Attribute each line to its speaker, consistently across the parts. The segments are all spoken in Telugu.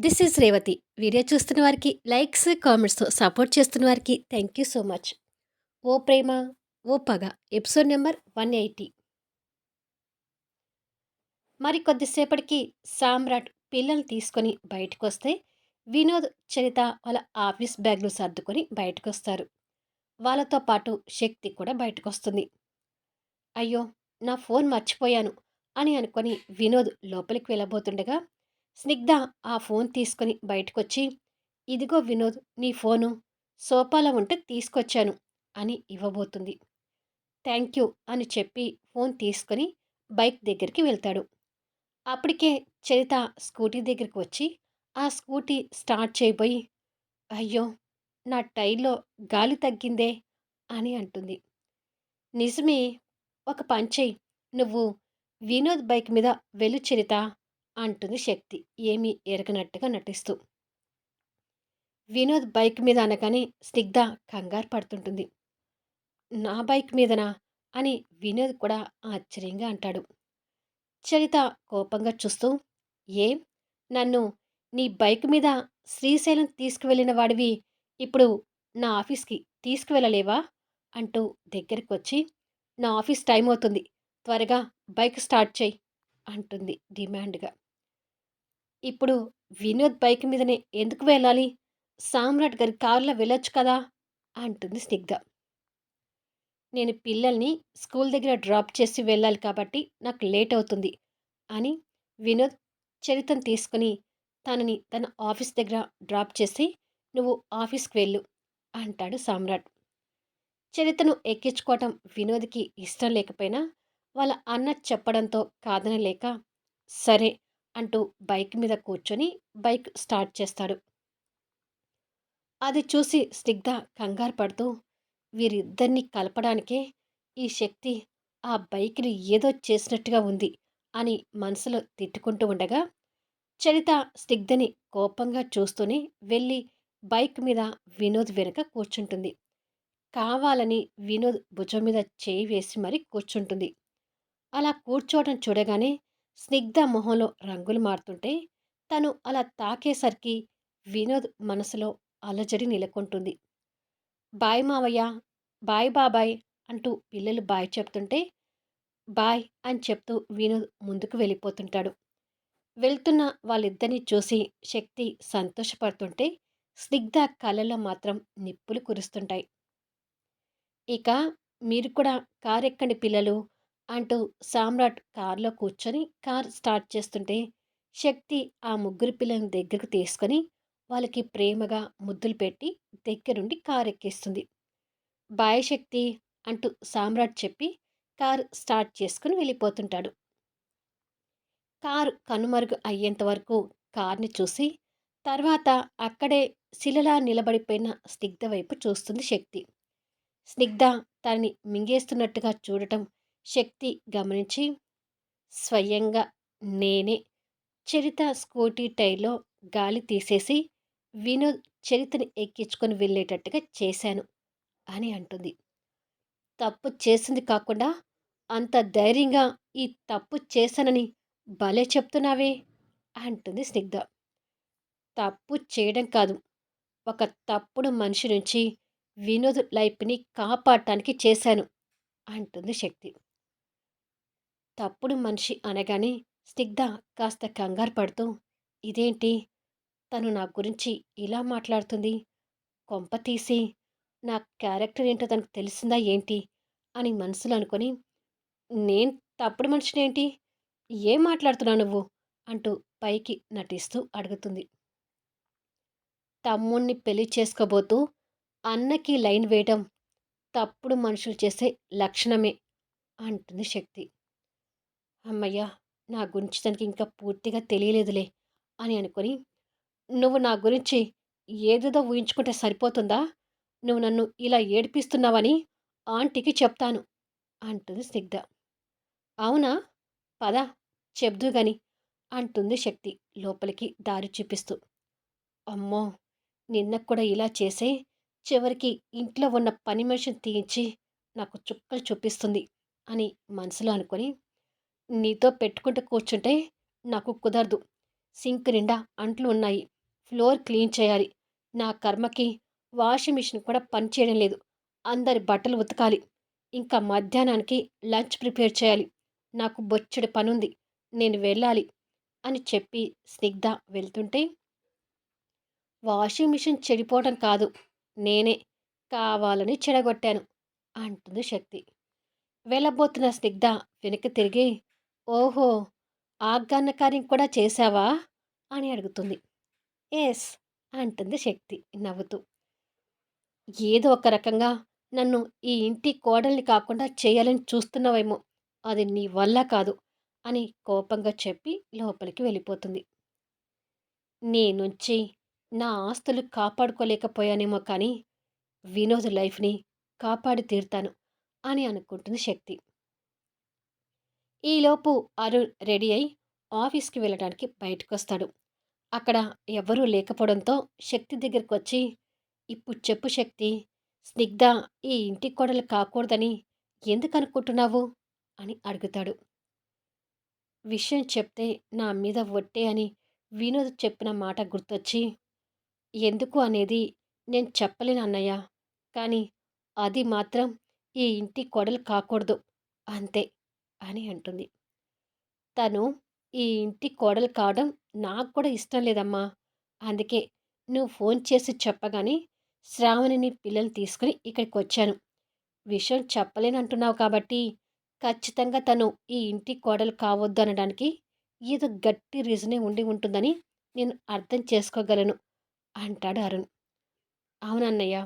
Speaker 1: దిస్ ఈజ్ రేవతి వీడియో చూస్తున్న వారికి లైక్స్ కామెంట్స్తో సపోర్ట్ చేస్తున్న వారికి థ్యాంక్ యూ సో మచ్ ఓ ప్రేమ ఓ పగ. ఎపిసోడ్ నెంబర్ వన్ ఎయిటీ మరి కొద్దిసేపటికి సామ్రాట్ పిల్లల్ని తీసుకొని బయటకు వస్తే వినోద్ చరిత వాళ్ళ ఆఫీస్ బ్యాగ్లు సర్దుకొని బయటకు వస్తారు వాళ్ళతో పాటు శక్తి కూడా బయటకు వస్తుంది అయ్యో నా ఫోన్ మర్చిపోయాను అని అనుకొని వినోద్ లోపలికి వెళ్ళబోతుండగా స్నిగ్ధ ఆ ఫోన్ తీసుకొని బయటకొచ్చి ఇదిగో వినోద్ నీ ఫోను సోపాలో ఉంటే తీసుకొచ్చాను అని ఇవ్వబోతుంది. థ్యాంక్ యూ అని చెప్పి ఫోన్ తీసుకొని బైక్ దగ్గరికి వెళ్తాడు. అప్పటికే చరిత స్కూటీ దగ్గరికి వచ్చి ఆ స్కూటీ స్టార్ట్ చేయబోయి అయ్యో నా టైర్లో గాలి తగ్గిందే అని అంటుంది. నిజమే ఒక పంచేయి నువ్వు వినోద్ బైక్ మీద వెళ్ళు చరిత. అంటుంది శక్తి. ఏమీ ఎరగనట్టుగా నటిస్తూ. వినోద్ బైక్ మీద అనగానే స్నిగ్ధ కంగారు పడుతుంటుంది. నా బైక్ మీదనా? అని వినోద్ కూడా ఆశ్చర్యంగా అంటాడు. చరిత కోపంగా చూస్తూ ఏం? నన్ను నీ బైక్ మీద శ్రీశైలం తీసుకువెళ్ళిన వాడివి ఇప్పుడు నా ఆఫీస్కి తీసుకువెళ్ళలేవా? అంటూ దగ్గరికి వచ్చి నా ఆఫీస్ టైం అవుతుంది త్వరగా బైక్ స్టార్ట్ చేయి అంటుంది డిమాండ్గా. ఇప్పుడు వినోద్ బైక్ మీదనే ఎందుకు వెళ్ళాలి? సామ్రాట్ గారి కారులో వెళ్ళొచ్చు కదా? అంటుంది స్నిగ్ధ. నేను పిల్లల్ని స్కూల్ దగ్గర డ్రాప్ చేసి వెళ్ళాలి కాబట్టి నాకు లేట్ అవుతుంది అని వినోద్ చరితను తీసుకుని తనని తన ఆఫీస్ దగ్గర డ్రాప్ చేసి నువ్వు ఆఫీస్కి వెళ్ళు అంటాడు సామ్రాట్. చరితను ఎక్కించుకోవటం వినోద్కి ఇష్టం లేకపోయినా వాళ్ళ అన్న చెప్పడంతో కాదనలేక సరే అంటూ బైక్ మీద కూర్చొని బైక్ స్టార్ట్ చేస్తాడు. అది చూసి స్నిగ్ధ కంగారు పడుతూ వీరిద్దరిని కలపడానికే ఈ శక్తి ఆ బైక్ని ఏదో చేసినట్టుగా ఉంది అని మనసులో తిట్టుకుంటూ ఉండగా చరిత స్నిగ్ధని కోపంగా చూస్తూనే వెళ్ళి బైక్ మీద వినోద్ వెనుక కూర్చుంటుంది. కావాలని వినోద్ భుజం మీద చేయి వేసి మరీ కూర్చుంటుంది. అలా కూర్చోవడం చూడగానే స్నిగ్ధ మొహంలో రంగులు మారుతుంటే తను అలా తాకేసరికి వినోద్ మనసులో అలజడి నెలకొంటుంది. బాయ్ మావయ్య బాయ్ బాబాయ్ అంటూ పిల్లలు బాయ్ చెప్తుంటే బాయ్ అని చెప్తూ వినోద్ ముందుకు వెళ్ళిపోతుంటాడు. వెళ్తున్న వాళ్ళిద్దరిని చూసి శక్తి సంతోషపడుతుంటే స్నిగ్ధ కళ్ళలో మాత్రం నిప్పులు కురుస్తుంటాయి. ఇక మీరు కూడా కారెక్కండి పిల్లలు అంటూ సామ్రాట్ కారులో కూర్చొని కార్ స్టార్ట్ చేస్తుంటే శక్తి ఆ ముగ్గురు పిల్లల్ని దగ్గరకు తీసుకొని వాళ్ళకి ప్రేమగా ముద్దులు పెట్టి దగ్గరుండి కార్ ఎక్కిస్తుంది బాయ్ శక్తి అంటూ సామ్రాట్ చెప్పి కార్ స్టార్ట్ చేసుకుని వెళ్ళిపోతుంటాడు. కారు కనుమరుగు అయ్యేంత వరకు కార్ని చూసి తర్వాత అక్కడే శిలలా నిలబడిపోయిన స్నిగ్ధ వైపు చూస్తుంది శక్తి. స్నిగ్ధ తనని మింగేస్తున్నట్టుగా చూడటం శక్తి గమనించి స్వయంగా నేనే చరిత స్కూటీ టైర్లో గాలి తీసేసి వినోద్ చరితని ఎక్కించుకొని వెళ్ళేటట్టుగా చేశాను అని అంటుంది. తప్పు చేసింది కాకుండా అంత ధైర్యంగా ఈ తప్పు చేశానని భలే చెప్తున్నావే అంటుంది స్నిగ్ధ. తప్పు చేయడం కాదు ఒక తప్పుడు మనిషి నుంచి వినోద్ లైఫ్ని కాపాడటానికి చేశాను అంటుంది శక్తి. తప్పుడు మనిషి అనగానే స్నిగ్ధ కాస్త కంగారు పడుతూ ఇదేంటి? తను నా గురించి ఇలా మాట్లాడుతుంది? కొంప తీసి నా క్యారెక్టర్ ఏంటో తనకు తెలిసిందా ఏంటి? అని మనసులో అనుకొని నేను తప్పుడు మనిషినేంటి? ఏం మాట్లాడుతున్నావు నువ్వు? అంటూ పైకి నటిస్తూ అడుగుతుంది. తమ్ముణ్ణి పెళ్ళి చేసుకోబోతూ అన్నకి లైన్ వేయడం తప్పుడు మనుషులు చేసే లక్షణమే అంటుంది శక్తి. అమ్మయ్యా! నా గురించి తనకి ఇంకా పూర్తిగా తెలియలేదులే అని అనుకొని నువ్వు నా గురించి ఏదేదో ఊహించుకుంటే సరిపోతుందా? నువ్వు నన్ను ఇలా ఏడిపిస్తున్నావని ఆంటీకి చెప్తాను అంటుంది స్నిగ్ధ అవునా? పద చెబ్దు గని అంటుంది శక్తి లోపలికి దారి చూపిస్తూ. అమ్మో! నిన్న కూడా ఇలా చేసే చివరికి ఇంట్లో ఉన్న పని మనిషిని తీయించి నాకు చుక్కలు చూపిస్తుంది అని మనసులో అనుకొని నీతో పెట్టుకుంటూ కూర్చుంటే నాకు కుదరదు. సింక్ నిండా అంట్లు ఉన్నాయి. ఫ్లోర్ క్లీన్ చేయాలి. నా కర్మకి వాషింగ్ మిషన్ కూడా పనిచేయడం లేదు. అందరి బట్టలు ఉతకాలి. ఇంకా మధ్యాహ్నానికి లంచ్ ప్రిపేర్ చేయాలి. నాకు బొచ్చెడు పనుంది. నేను వెళ్ళాలి అని చెప్పి స్నిగ్ధ వెళ్తుంటే వాషింగ్ మిషన్ చెడిపోవడం కాదు. నేనే కావాలని చెడగొట్టాను అంటుంది శక్తి. వెళ్ళబోతున్న స్నిగ్ధ వెనక్కి తిరిగి ఓహో! ఆజ్ఞాన కార్యం కూడా చేశావా? అని అడుగుతుంది. ఎస్ అంటుంది శక్తి నవ్వుతూ. ఏదో ఒక రకంగా నన్ను ఈ ఇంటి కోడల్ని కాకుండా చేయాలని చూస్తున్నావేమో అది నీ వల్ల కాదు అని కోపంగా చెప్పి లోపలికి వెళ్ళిపోతుంది. నీ నుంచి నా ఆస్తులు కాపాడుకోలేకపోయానేమో కానీ వినోద్ లైఫ్ని కాపాడి తీరుతాను అని అనుకుంటుంది శక్తి. ఈలోపు అరుణ్ రెడీ అయి ఆఫీస్కి వెళ్ళడానికి బయటకు వస్తాడు అక్కడ ఎవరూ లేకపోవడంతో శక్తి దగ్గరికి వచ్చి ఇప్పుడు చెప్పు శక్తి స్నిగ్ధ ఈ ఇంటి కోడలు కాకూడదని ఎందుకు అనుకుంటున్నావు అని అడుగుతాడు. విషయం చెప్తే నా మీద ఒట్టే అని వినోద్ చెప్పిన మాట గుర్తొచ్చి ఎందుకు అనేది నేను చెప్పలేను అన్నయ్య కానీ అది మాత్రం ఈ ఇంటి కొడలు కాకూడదు అంతే. అని అంటుంది. తను ఈ ఇంటి కోడలు కావడం నాకు కూడా ఇష్టం లేదమ్మా. అందుకే నువ్వు ఫోన్ చేసి చెప్పగానే శ్రావణిని పిల్లలు తీసుకుని ఇక్కడికి వచ్చాను విషయం చెప్పలేనంటున్నావు కాబట్టి ఖచ్చితంగా తను ఈ ఇంటి కోడలు కావద్దు అనడానికి ఏదో గట్టి రీజనే ఉండి ఉంటుందని నేను అర్థం చేసుకోగలను అంటాడు అరుణ్. అవునన్నయ్య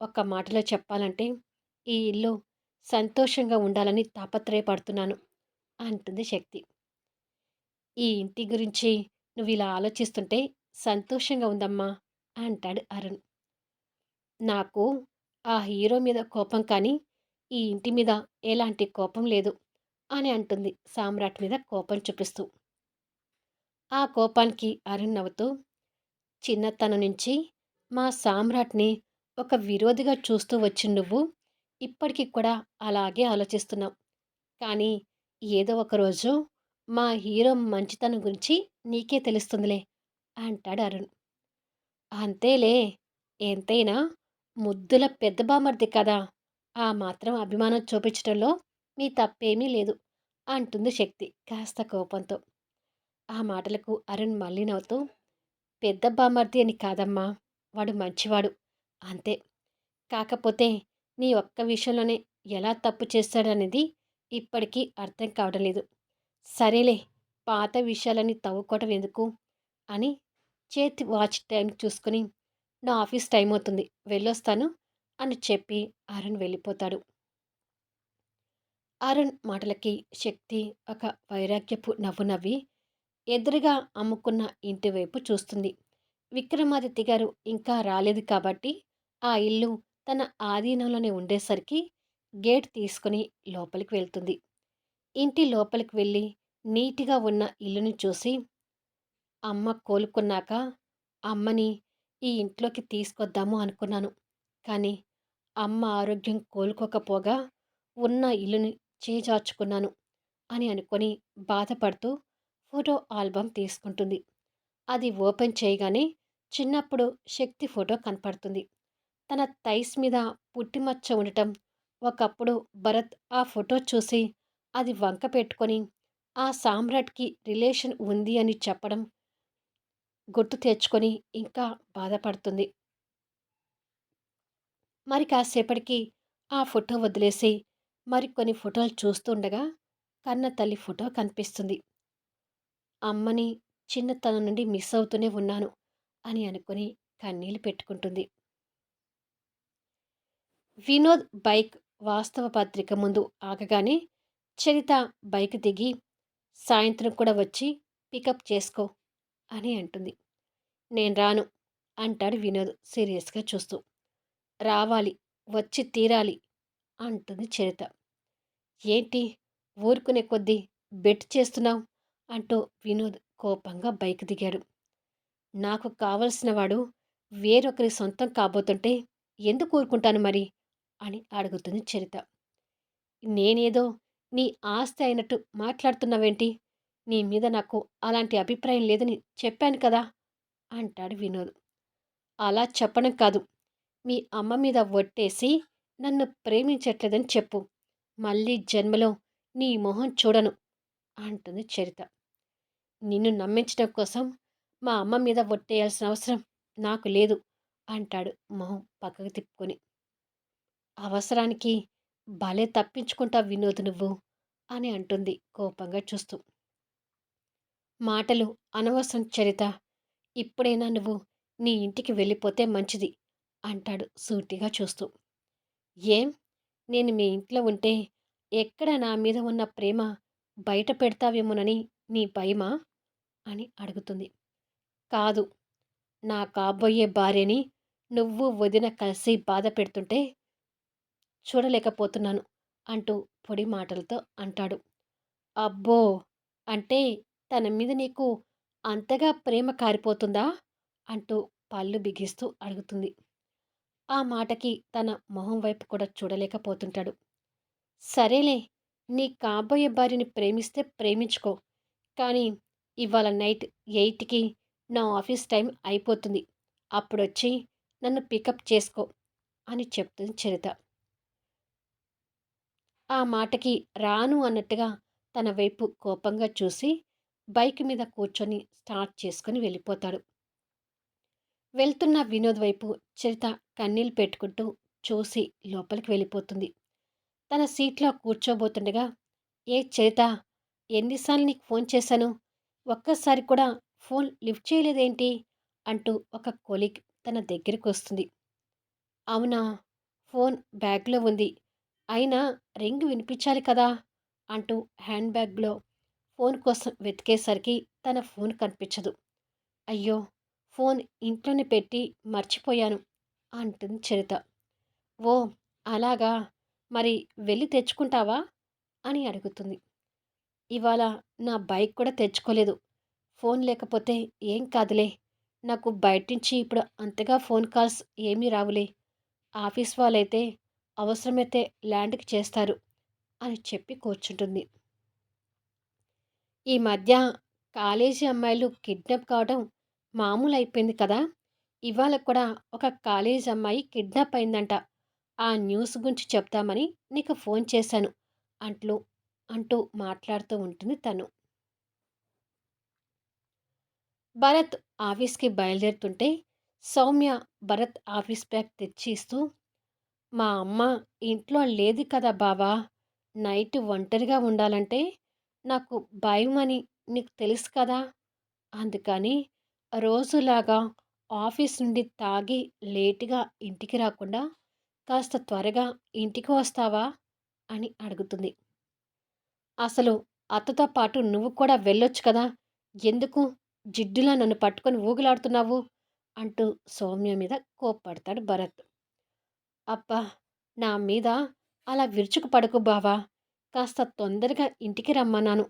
Speaker 1: ఒక మాటలో చెప్పాలంటే ఈ ఇల్లు సంతోషంగా ఉండాలని తాపత్రయపడుతున్నాను అంటుంది శక్తి. ఈ ఇంటి గురించి నువ్వు ఇలా ఆలోచిస్తుంటే సంతోషంగా ఉందమ్మా అంటాడు అరుణ్. నాకు ఆ హీరో మీద కోపం కానీ ఈ ఇంటి మీద ఎలాంటి కోపం లేదు అని అంటుంది సామ్రాట్ మీద కోపం చూపిస్తూ. ఆ కోపానికి అరుణ్ నవ్వుతూ చిన్నతనం నుంచి మా సామ్రాట్ని ఒక విరోధిగా చూస్తూ వచ్చి నువ్వు ఇప్పటికీ కూడా అలాగే ఆలోచిస్తున్నాం. కానీ ఏదో ఒకరోజు మా హీరో మంచితనం గురించి నీకే తెలుస్తుందిలే అంటాడు అరుణ్. అంతేలే ఎంతైనా ముద్దుల పెద్ద బామర్ది కదా ఆ మాత్రం అభిమానం చూపించడంలో మీ తప్పేమీ లేదు అంటుంది శక్తి కాస్త కోపంతో. ఆ మాటలకు అరుణ్ మళ్ళీ నవ్వుతూ పెద్ద బామర్ది అని కాదమ్మా వాడు మంచివాడు అంతే. కాకపోతే నీ ఒక్క విషయంలోనే ఎలా తప్పు చేస్తాడనేది ఇప్పటికీ అర్థం కావడం లేదు. సరేలే పాత విషయాలని తవ్వుకోవటం ఎందుకు? అని చేతి వాచ్ టైం చూసుకుని నా ఆఫీస్ టైం అవుతుంది వెళ్ళొస్తాను అని చెప్పి అరుణ్ వెళ్ళిపోతాడు. అరుణ్ మాటలకి శక్తి ఒక వైరాగ్యపు నవ్వు నవ్వి ఎదురుగా అమ్ముకున్న ఇంటి వైపు చూస్తుంది. విక్రమాదిత్య గారు ఇంకా రాలేదు కాబట్టి ఆ ఇల్లు తన ఆధీనంలోనే ఉండేసరికి గేట్ తీసుకుని లోపలికి వెళ్తుంది. ఇంటి లోపలికి వెళ్ళి నీటిగా ఉన్న ఇల్లుని చూసి అమ్మ కోలుకున్నాక అమ్మని ఈ ఇంట్లోకి తీసుకొద్దాము అనుకున్నాను. కానీ అమ్మ ఆరోగ్యం కోలుకోకపోగా ఉన్న ఇల్లుని చేజార్చుకున్నాను అని అనుకొని బాధపడుతూ ఫోటో ఆల్బమ్ తీసుకుంటుంది. అది ఓపెన్ చేయగానే చిన్నప్పుడు శక్తి ఫోటో కనపడుతుంది. తన తైస్ మీద పుట్టిమచ్చ ఉండటం ఒకప్పుడు భరత్ ఆ ఫోటో చూసి అది వంక పెట్టుకొని ఆ సామ్రాట్కి రిలేషన్ ఉంది అని చెప్పడం గుర్తు తెచ్చుకొని ఇంకా బాధపడుతుంది. మరి కాసేపటికి ఆ ఫోటో వదిలేసి మరికొన్ని ఫోటోలు చూస్తుండగా కన్న తల్లి ఫోటో కనిపిస్తుంది. అమ్మని చిన్నతనం నుండి మిస్ అవుతూనే ఉన్నాను అని అనుకుని కన్నీళ్ళు పెట్టుకుంటుంది. వినోద్ బైక్ వాస్తవ పత్రిక ముందు ఆగగానే చరిత బైక్ దిగి సాయంత్రం కూడా వచ్చి పికప్ చేసుకో అని అంటుంది. నేను రాను అంటాడు వినోద్ సీరియస్గా చూస్తూ. రావాలి వచ్చి తీరాలి అంటుంది చరిత. ఏంటి? ఊరుకునే కొద్దీ బెట్ చేస్తున్నావు అంటూ వినోద్ కోపంగా బైక్ దిగాడు. నాకు కావలసిన వాడు వేరొకరి సొంతం కాబోతుంటే ఎందుకు ఊరుకుంటాను మరి? అని అడుగుతుంది చరిత. నేనేదో నీ ఆస్తి అయినట్టు మాట్లాడుతున్నావేంటి? నీ మీద నాకు అలాంటి అభిప్రాయం లేదని చెప్పాను కదా! అంటాడు వినోద్. అలా చెప్పడం కాదు. మీ అమ్మ మీద ఒట్టేసి నన్ను ప్రేమించట్లేదని చెప్పు. మళ్ళీ జన్మలో నీ మొహం చూడను అంటుంది చరిత. నిన్ను నమ్మించడం కోసం మా అమ్మ మీద ఒట్టేయాల్సిన అవసరం నాకు లేదు అంటాడు మొహం పక్కకు తిప్పుకొని. అవసరానికి భలే తప్పించుకుంటా వినోద్ నువ్వు అని అంటుంది కోపంగా చూస్తూ. మాటలు అనవసరం చరిత. ఇప్పుడైనా నువ్వు నీ ఇంటికి వెళ్ళిపోతే మంచిది అంటాడు సూటిగా చూస్తూ. ఏం? నేను మీ ఇంట్లో ఉంటే ఎక్కడ నా మీద ఉన్న ప్రేమ బయట పెడతావేమోనని నీ భయమా? అని అడుగుతుంది. కాదు. నా కాబోయే భార్యని నువ్వు వదిన కలిసి బాధ పెడుతుంటే చూడలేకపోతున్నాను అంటూ పొడి మాటలతో అంటాడు. అబ్బో! అంటే తన మీద నీకు అంతగా ప్రేమ కారిపోతుందా? అంటూ పళ్ళు బిగిస్తూ అడుగుతుంది. ఆ మాటకి తన మొహం వైపు కూడా చూడలేకపోతుంటాడు. సరేలే నీ కాబోయే భార్యని ప్రేమిస్తే ప్రేమించుకో కానీ ఇవాళ నైట్ ఎయిట్కి నా ఆఫీస్ టైం అయిపోతుంది. అప్పుడొచ్చి నన్ను పికప్ చేసుకో అని చెప్తుంది చరిత. ఆ మాటకి రాను అన్నట్టుగా తన వైపు కోపంగా చూసి బైక్ మీద కూర్చొని స్టార్ట్ చేసుకుని వెళ్ళిపోతాడు. వెళ్తున్న వినోద్ వైపు చరిత కన్నీళ్ళు పెట్టుకుంటూ చూసి లోపలికి వెళ్ళిపోతుంది. తన సీట్లో కూర్చోబోతుండగా ఏ చరిత ఎన్నిసార్లు నీకు ఫోన్ చేశాను? ఒక్కసారి కూడా ఫోన్ లిఫ్ట్ చేయలేదేంటి? అంటూ ఒక కొలీగ్ తన దగ్గరికి వస్తుంది. అవునా? ఫోన్ బ్యాగ్లో ఉంది. అయినా రింగ్ వినిపించాలి కదా! అంటూ హ్యాండ్ బ్యాగ్లో ఫోన్ కోసం వెతికేసరికి తన ఫోన్ కనిపించదు. అయ్యో! ఫోన్ ఇంట్లోనే పెట్టి మర్చిపోయాను అంటుంది చరిత. ఓ అలాగా? మరి వెళ్ళి తెచ్చుకుంటావా? అని అడుగుతుంది. ఇవాళ నా బైక్ కూడా తెచ్చుకోలేదు. ఫోన్ లేకపోతే ఏం కాదులే. నాకు బయట నుంచి ఇప్పుడు అంతగా ఫోన్ కాల్స్ ఏమీ రావులే. ఆఫీస్ వాళ్ళైతే అవసరమైతే ల్యాండ్కి చేస్తారు అని చెప్పి కూర్చుంటుంది. ఈ మధ్య కాలేజీ అమ్మాయిలు కిడ్నాప్ కావడం మామూలు అయిపోయింది కదా! ఇవాళ కూడా ఒక కాలేజ్ అమ్మాయి కిడ్నాప్ అయిందంట. ఆ న్యూస్ గురించి చెప్తామని నీకు ఫోన్ చేశాను అంట్లు అంటూ మాట్లాడుతూ ఉంటుంది తను. భరత్ ఆఫీస్కి బయలుదేరుతుంటే సౌమ్య భరత్ ఆఫీస్ బ్యాగ్ తెచ్చి ఇస్తూ మా అమ్మ ఇంట్లో లేదు కదా బావా నైట్ ఒంటరిగా ఉండాలంటే నాకు భయం అని నీకు తెలుసు కదా. అందుకని రోజులాగా ఆఫీస్ నుండి తాగి లేటుగా ఇంటికి రాకుండా కాస్త త్వరగా ఇంటికి వస్తావా? అని అడుగుతుంది. అసలు అత్తతో పాటు నువ్వు కూడా వెళ్ళొచ్చు కదా ఎందుకు జిడ్డులా నన్ను పట్టుకొని ఊగులాడుతున్నావు? అంటూ సౌమ్య మీద కోప్పడతాడు భరత్. అబ్బా! నా మీద అలా విరుచుకు పడకు బావా. కాస్త తొందరగా ఇంటికి రమ్మన్నాను.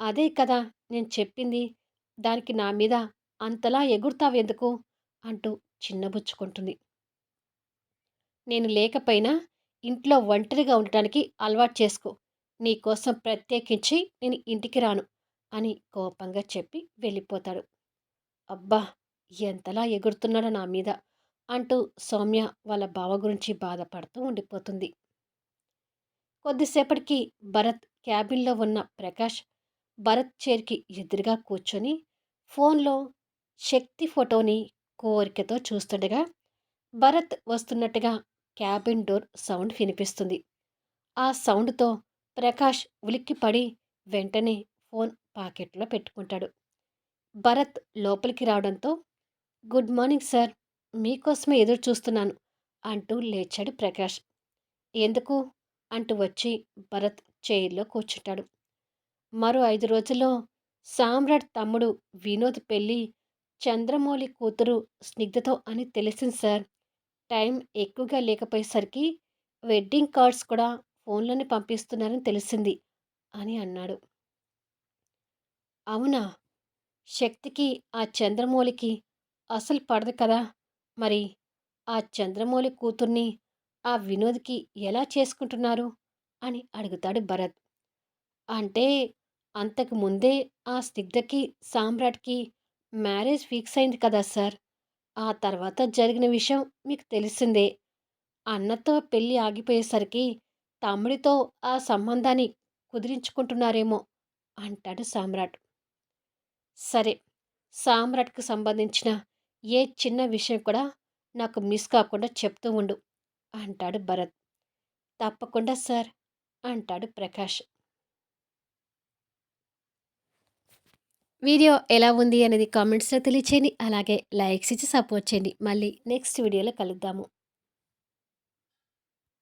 Speaker 1: అదే కదా నేను చెప్పింది. దానికి నా మీద అంతలా ఎగురుతావెందుకు? అంటూ చిన్నబుచ్చుకుంటుంది నేను లేకపోయినా ఇంట్లో ఒంటరిగా ఉండటానికి అలవాటు చేసుకో. నీకోసం ప్రత్యేకించి నేను ఇంటికి రాను అని కోపంగా చెప్పి వెళ్ళిపోతాడు. అబ్బా! ఎంతలా ఎగురుతున్నాడో నా మీద. అంటూ సౌమ్య వాళ్ళ బావ గురించి బాధపడుతూ ఉండిపోతుంది. కొద్దిసేపటికి భరత్ క్యాబిన్లో ఉన్న ప్రకాష్ భరత్ చైర్కి ఎదురుగా కూర్చొని ఫోన్లో శక్తి ఫోటోని కోరికతో చూస్తుండగా భరత్ వస్తున్నట్టుగా క్యాబిన్ డోర్ సౌండ్ వినిపిస్తుంది. ఆ సౌండ్తో ప్రకాష్ ఉలిక్కిపడి వెంటనే ఫోన్ పాకెట్లో పెట్టుకుంటాడు. భరత్ లోపలికి రావడంతో గుడ్ మార్నింగ్ సార్. మీకోసమే ఎదురు చూస్తున్నాను అంటూ లేచాడు ప్రకాష్. ఎందుకు? అంటూ వచ్చి భరత్ చైర్లో కూర్చుంటాడు. మరో ఐదు రోజుల్లో సామ్రాట్ తమ్ముడు వినోద్ పెళ్ళి చంద్రమౌళి కూతురు స్నిగ్ధతో అని తెలిసింది సార్. టైం ఎక్కువగా లేకపోయేసరికి వెడ్డింగ్ కార్డ్స్ కూడా ఫోన్లోనే పంపిస్తున్నారని తెలిసింది అని అన్నాడు. అవునా? శక్తికి ఆ చంద్రమౌళికి అసలు పడదు కదా? మరి ఆ చంద్రమౌళి కూతుర్ని ఆ వినోద్కి ఎలా చేసుకుంటున్నారు? అని అడుగుతాడు భరత్. అంటే అంతకు ముందే ఆ స్నిగ్ధకి సామ్రాట్కి మ్యారేజ్ ఫిక్స్ అయింది కదా సార్? ఆ తర్వాత జరిగిన విషయం మీకు తెలిసిందే. అన్నతో పెళ్ళి ఆగిపోయేసరికి తమ్ముడితో ఆ సంబంధాన్ని కుదిరించుకుంటున్నారేమో అంటాడు సామ్రాట్. సరే సామ్రాట్కి సంబంధించిన ఏ చిన్న విషయం కూడా నాకు మిస్ కాకుండా చెప్తూ ఉండు అంటాడు భరత్. తప్పకుండా సార్ అంటాడు ప్రకాష్. వీడియో ఎలా ఉంది అనేది కామెంట్స్లో తెలియచేయండి. అలాగే లైక్స్ ఇచ్చి సపోర్ట్ చేయండి. మళ్ళీ నెక్స్ట్ వీడియోలో కలుద్దాము.